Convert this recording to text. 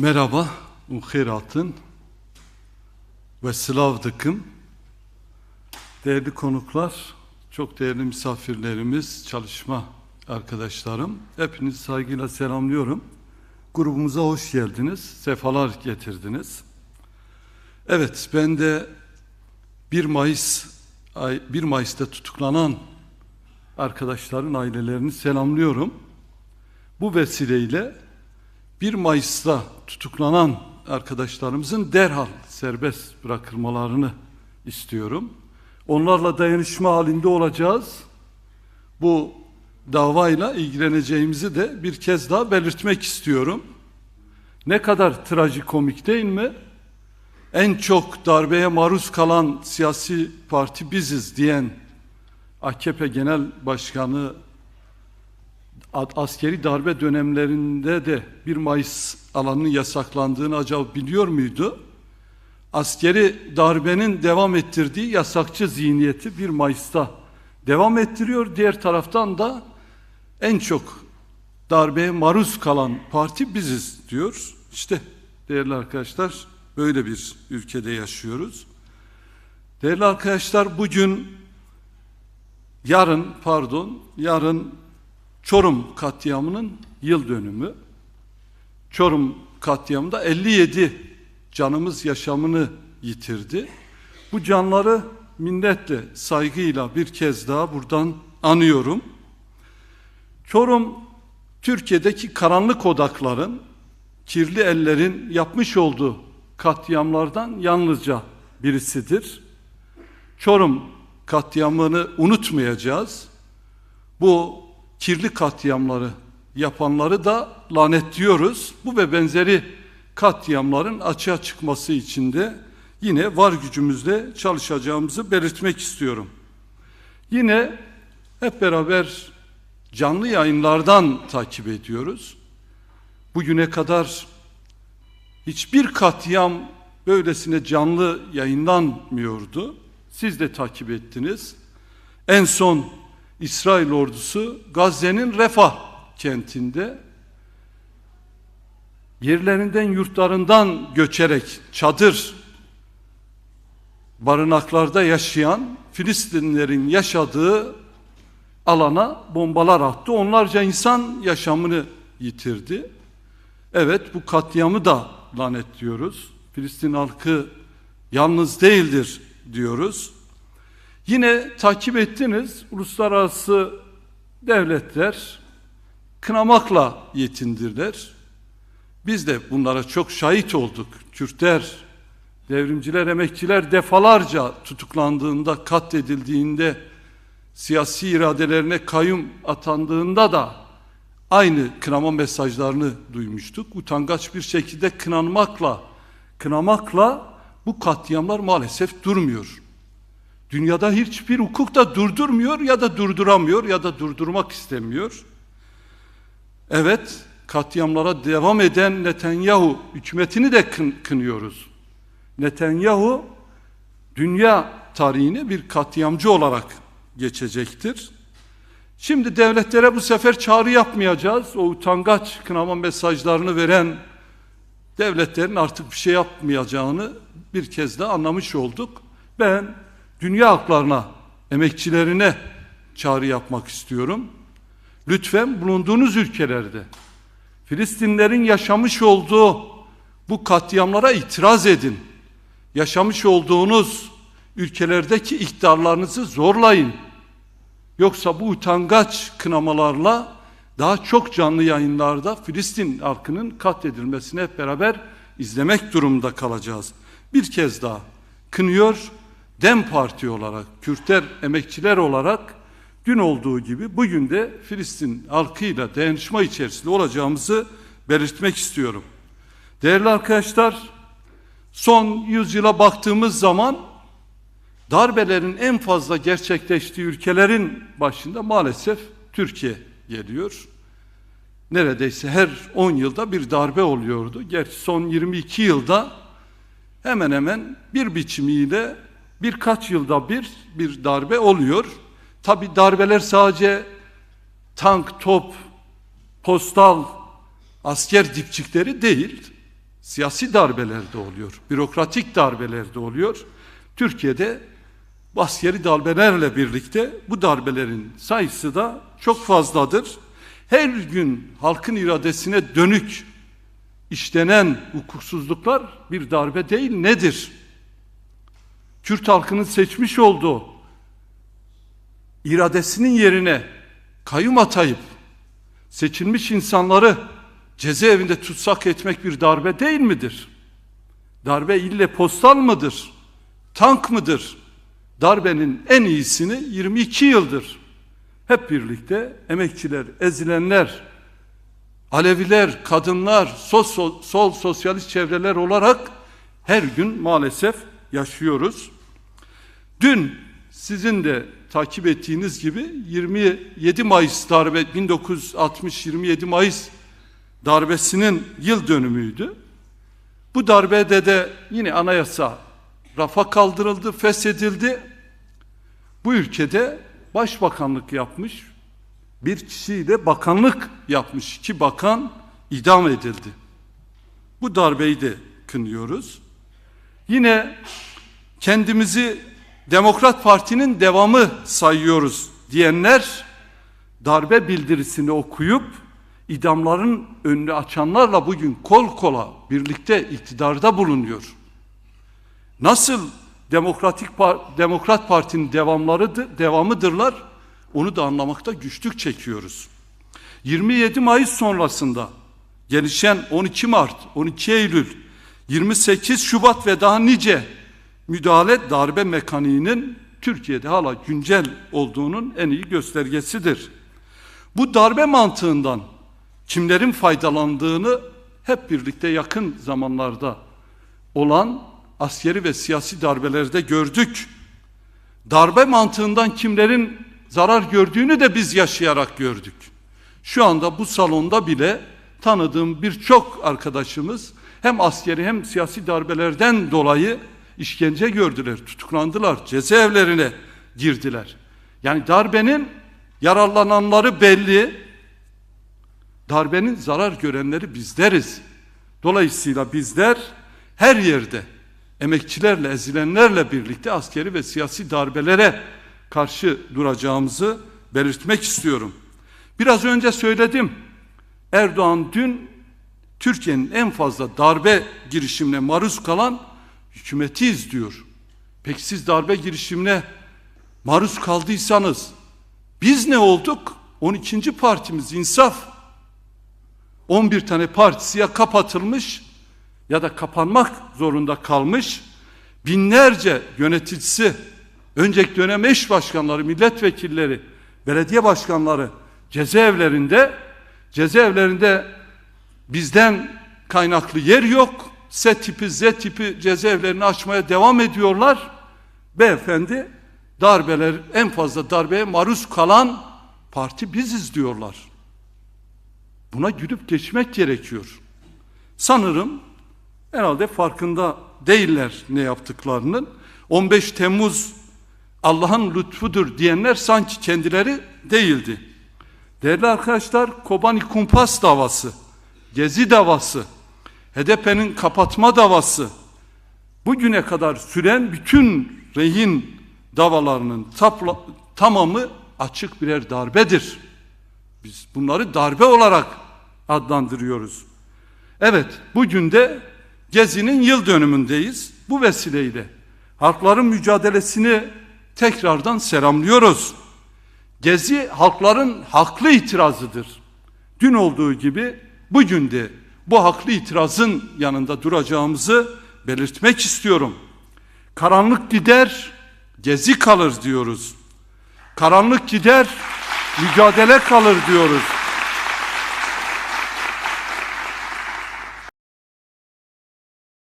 Merhaba, Muhiratın ve Slavdık'ım. Değerli konuklar, çok değerli misafirlerimiz, çalışma arkadaşlarım. Hepinizi saygıyla selamlıyorum. Grubumuza hoş geldiniz, sefalar getirdiniz. Evet, ben de 1 Mayıs 1 Mayıs'ta tutuklanan arkadaşların ailelerini selamlıyorum. Bu vesileyle 1 Mayıs'ta tutuklanan arkadaşlarımızın derhal serbest bırakılmalarını istiyorum. Onlarla dayanışma halinde olacağız. Bu davayla ilgileneceğimizi de bir kez daha belirtmek istiyorum. Ne kadar trajikomik değil mi? En çok darbeye maruz kalan siyasi parti biziz diyen AKP Genel Başkanı askeri darbe dönemlerinde de 1 Mayıs alanının yasaklandığını acaba biliyor muydu? Askeri darbenin devam ettirdiği yasakçı zihniyeti 1 Mayıs'ta devam ettiriyor. Diğer taraftan da en çok darbeye maruz kalan parti biziz diyor. İşte değerli arkadaşlar böyle bir ülkede yaşıyoruz. Değerli arkadaşlar bugün yarın pardon yarın Çorum katliamının yıl dönümü. Çorum katliamında 57 canımız yaşamını yitirdi. Bu canları minnetle, saygıyla bir kez daha buradan anıyorum. Çorum, Türkiye'deki karanlık odakların, kirli ellerin yapmış olduğu katliamlardan yalnızca birisidir. Çorum katliamını unutmayacağız. Bu kirli katliamları yapanları da lanetliyoruz. Bu ve benzeri katliamların açığa çıkması için de yine var gücümüzle çalışacağımızı belirtmek istiyorum. Yine hep beraber canlı yayınlardan takip ediyoruz. Bugüne kadar hiçbir katliam böylesine canlı yayınlanmıyordu. Siz de takip ettiniz. En son İsrail ordusu Gazze'nin Refah kentinde yerlerinden yurtlarından göçerek çadır barınaklarda yaşayan Filistinlerin yaşadığı alana bombalar attı. Onlarca insan yaşamını yitirdi. Evet bu katliamı da lanetliyoruz. Filistin halkı yalnız değildir diyoruz. Yine takip ettiniz uluslararası devletler kınamakla yetindirler. Biz de bunlara çok şahit olduk. Kürtler, devrimciler, emekçiler defalarca tutuklandığında, katledildiğinde, siyasi iradelerine kayyum atandığında da aynı kınama mesajlarını duymuştuk. Utangaç bir şekilde kınanmakla, kınamakla bu katliamlar maalesef durmuyor. Dünyada hiçbir hukuk da durdurmuyor ya da durduramıyor ya da durdurmak istemiyor. Evet, katliamlara devam eden Netanyahu hükümetini de kın, kınıyoruz. Netanyahu dünya tarihine bir katliamcı olarak geçecektir. Şimdi devletlere bu sefer çağrı yapmayacağız. O utangaç kınama mesajlarını veren devletlerin artık bir şey yapmayacağını bir kez de anlamış olduk. Ben dünya halklarına, emekçilerine çağrı yapmak istiyorum. Lütfen bulunduğunuz ülkelerde Filistinlerin yaşamış olduğu bu katliamlara itiraz edin. Yaşamış olduğunuz ülkelerdeki iktidarlarınızı zorlayın. Yoksa bu utangaç kınamalarla daha çok canlı yayınlarda Filistin halkının katledilmesini hep beraber izlemek durumunda kalacağız. Bir kez daha kınıyor, Dem Parti olarak, Kürtler, emekçiler olarak dün olduğu gibi bugün de Filistin halkıyla dayanışma içerisinde olacağımızı belirtmek istiyorum. Değerli arkadaşlar, son yüzyıla baktığımız zaman darbelerin en fazla gerçekleştiği ülkelerin başında maalesef Türkiye geliyor. Neredeyse her 10 yılda bir darbe oluyordu. Gerçi son 22 yılda hemen hemen bir biçimiyle birkaç yılda bir bir darbe oluyor. Tabi darbeler sadece tank, top, postal, asker dipçikleri değil. siyasi darbeler de oluyor, bürokratik darbeler de oluyor. Türkiye'de askeri darbelerle birlikte bu darbelerin sayısı da çok fazladır. Her gün halkın iradesine dönük işlenen hukuksuzluklar bir darbe değil nedir? Kürt halkının seçmiş olduğu iradesinin yerine kayyum atayıp seçilmiş insanları cezaevinde tutsak etmek bir darbe değil midir? Darbe ille postal mıdır? Tank mıdır? Darbenin en iyisini 22 yıldır hep birlikte emekçiler, ezilenler, Aleviler, kadınlar, sol, sol sosyalist çevreler olarak her gün maalesef yaşıyoruz. Dün sizin de takip ettiğiniz gibi 27 Mayıs darbe 1960 27 Mayıs darbesinin yıl dönümüydü. Bu darbede de yine anayasa rafa kaldırıldı, feshedildi. Bu ülkede başbakanlık yapmış bir kişiyle bakanlık yapmış iki bakan idam edildi. Bu darbeyi de kınıyoruz. Yine kendimizi Demokrat Parti'nin devamı sayıyoruz diyenler darbe bildirisini okuyup idamların önünü açanlarla bugün kol kola birlikte iktidarda bulunuyor. Nasıl Demokratik Demokrat Parti'nin devamları devamıdırlar? Onu da anlamakta güçlük çekiyoruz. 27 Mayıs sonrasında gelişen 12 Mart, 12 Eylül, 28 Şubat ve daha nice müdahale darbe mekaniğinin Türkiye'de hala güncel olduğunun en iyi göstergesidir. Bu darbe mantığından kimlerin faydalandığını hep birlikte yakın zamanlarda olan askeri ve siyasi darbelerde gördük. Darbe mantığından kimlerin zarar gördüğünü de biz yaşayarak gördük. Şu anda bu salonda bile tanıdığım birçok arkadaşımız hem askeri hem siyasi darbelerden dolayı işkence gördüler, tutuklandılar, cezaevlerine girdiler. Yani darbenin yararlananları belli, darbenin zarar görenleri bizleriz. Dolayısıyla bizler her yerde emekçilerle, ezilenlerle birlikte askeri ve siyasi darbelere karşı duracağımızı belirtmek istiyorum. Biraz önce söyledim. Erdoğan dün Türkiye'nin en fazla darbe girişimine maruz kalan hükümetiyiz diyor. Peki siz darbe girişimine maruz kaldıysanız biz ne olduk? 12. partimiz İnsaf 11 tane partisi ya kapatılmış ya da kapanmak zorunda kalmış binlerce yöneticisi önceki dönem eş başkanları, milletvekilleri, belediye başkanları cezaevlerinde cezaevlerinde bizden kaynaklı yer yok. S tipi, Z tipi cezaevlerini açmaya devam ediyorlar. Beyefendi darbeler en fazla darbeye maruz kalan parti biziz diyorlar. Buna gülüp geçmek gerekiyor. Sanırım herhalde farkında değiller ne yaptıklarının. 15 Temmuz Allah'ın lütfudur diyenler sanki kendileri değildi. Değerli arkadaşlar Kobani Kumpas davası, Gezi davası, HDP'nin kapatma davası, bugüne kadar süren bütün rehin davalarının tapla, tamamı açık birer darbedir. Biz bunları darbe olarak adlandırıyoruz. Evet, bugün de Gezi'nin yıl dönümündeyiz. Bu vesileyle halkların mücadelesini tekrardan selamlıyoruz. Gezi halkların haklı itirazıdır. Dün olduğu gibi bugün de bu haklı itirazın yanında duracağımızı belirtmek istiyorum. Karanlık gider, gezi kalır diyoruz. Karanlık gider, mücadele kalır diyoruz.